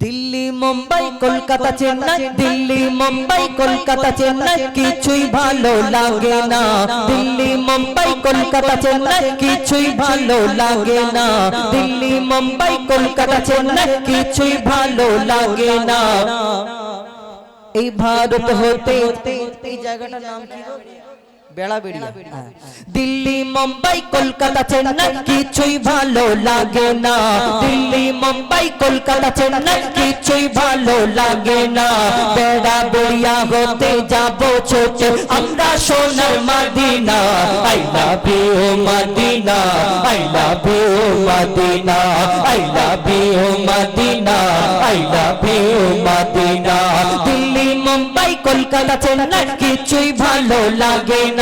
দিল্লি, মুম্বাই, কলকাতা, চেন্নাই, দিল্লি, মুম্বাই, কলকাতা, চেন্নাই, কিছুই ভালো লাগে না। দিল্লি, মুম্বাই, কলকাতা, চেন্নাই, কিছুই ভালো লাগে না। দিল্লি, মুম্বাই, কলকাতা, চেন্নাই, কিছুই ভালো লাগে না। এই ভারত হতে এই জায়গাটার নাম কি হ্যাঁ। দিল্লি মুম্বাই কলকাতা চেন্নাই কিছুই ভালো লাগে না দিল্লি মুম্বাই কলকাতা চেন্নাই কিছুই ভালো লাগে না বেড়াবেড়িয়া হতে যাব ছোট আমরা সোনার Medina I love you Medina I love you Medina I love you Medina I love you Medina Delhi Mumbai Kolkata Chennai কিছুই ভালো লাগে না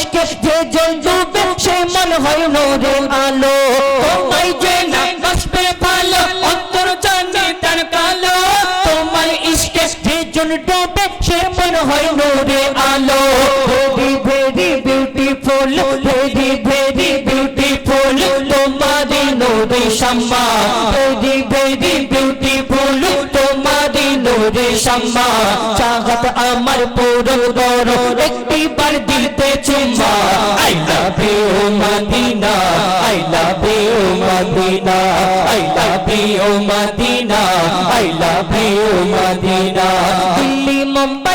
ইশকে যে জন ডুবে, সে মন হয় নোরে আলো। তোমায় যে না বাসবে ভালো, অন্তর জানি তার কালো। তোমার ইশকে যে জন ডুবে, সে মন হয় নোরে আলো। Very very beautiful very very beautiful তোমারি নোরে শাম্মা ভেরি ভেরি নোরে শাম্মা চাহত আমার পুরো দর একটি বার দিতে চুম্মা, I love you Medina, I love you Medina, I love you Medina, I love you Medina. Delhi, Mumbai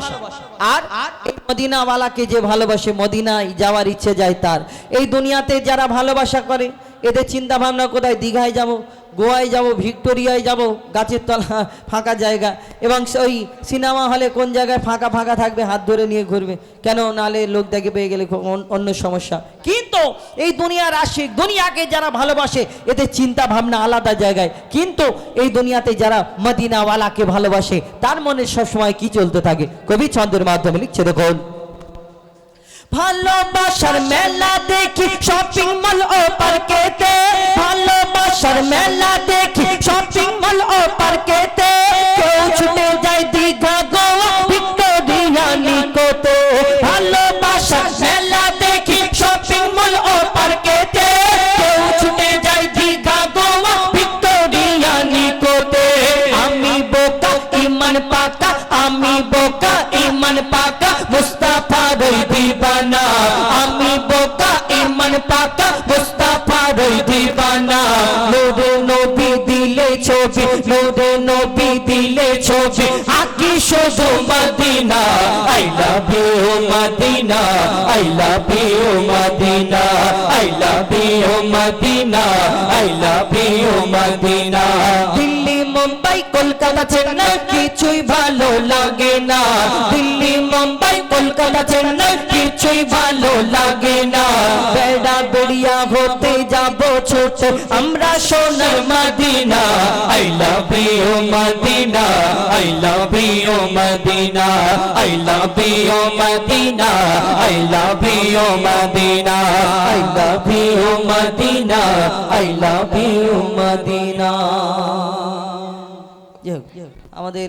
ভালোবাসা। আর এই মদিনাওয়ালাকে যে ভালোবাসে, মদিনায় যাওয়ার ইচ্ছে যায় তার। এই দুনিয়াতে যারা ভালোবাসা করে এদের চিন্তা ভাবনা কোথায়? দীঘায় যাব, গোয়ায় যাব, ভিক্টোরিয়ায় যাব, গাছের তলা, ফাঁকা জায়গা। এবং ওই সিনেমা হলে কোন জায়গায় ফাঁকা ফাঁকা থাকবে, হাত ধরে নিয়ে ঘুরবে। কেন? নালে লোক দেখে পেয়ে গেলে অন্য সমস্যা। কিন্তু এই দুনিয়ার আশিক দুনিয়াকে যারা ভালোবাসে, এদের চিন্তা ভাবনা আলাদা জায়গায়। কিন্তু এই দুনিয়াতে যারা মদিনাওয়ালাকে ভালোবাসে, তার মনে সবসময় কি চলতে থাকে? কবি ছন্দের মাধ্যমে লিখছে দেখুন। ভালোবাসার মেলা দেখি শপিং মল ও পার্কেতে ভালোবাসার মেলা দেখি শপিং মল ও পার্কেতে কেউ ছুটে যায় দীঘা গোয়া ভিক্টোরিয়া নিকোতে ভালোবাসার মেলা দেখি শপিং মল ও পার্কেতে কেউ ছুটে যায় দীঘা গোয়া ভিক্টোরিয়া নিকোতে আমি বোকা, ইমান পাকা, আমি বোকা, ইমান পাকা, মুস্তাফা রই দিবানা আমি বোকা, ইমান পাকা, মুস্তাফা রই দিবানা নূরে নবী দিলে ছবি নূরে নবী দিলে ছবি। আকি শুধু Medina. I love you Medina. I love you Medina. I love you Medina. I love you Medina. Delhi, Mumbai, Kolkata, Chennai, কিছুই ভালো লাগে না। দিল্লি, মুম্বাই কলকাতা চেন্নাই কিছুই ভালো লাগে না। বেড়া বেড়িয়া হতে যাব ছোট, আমরা সোনার Medina. I love you Medina. I love you Medina. I love you Medina. I love you Medina. I love you Medina. I love you Medina. আমাদের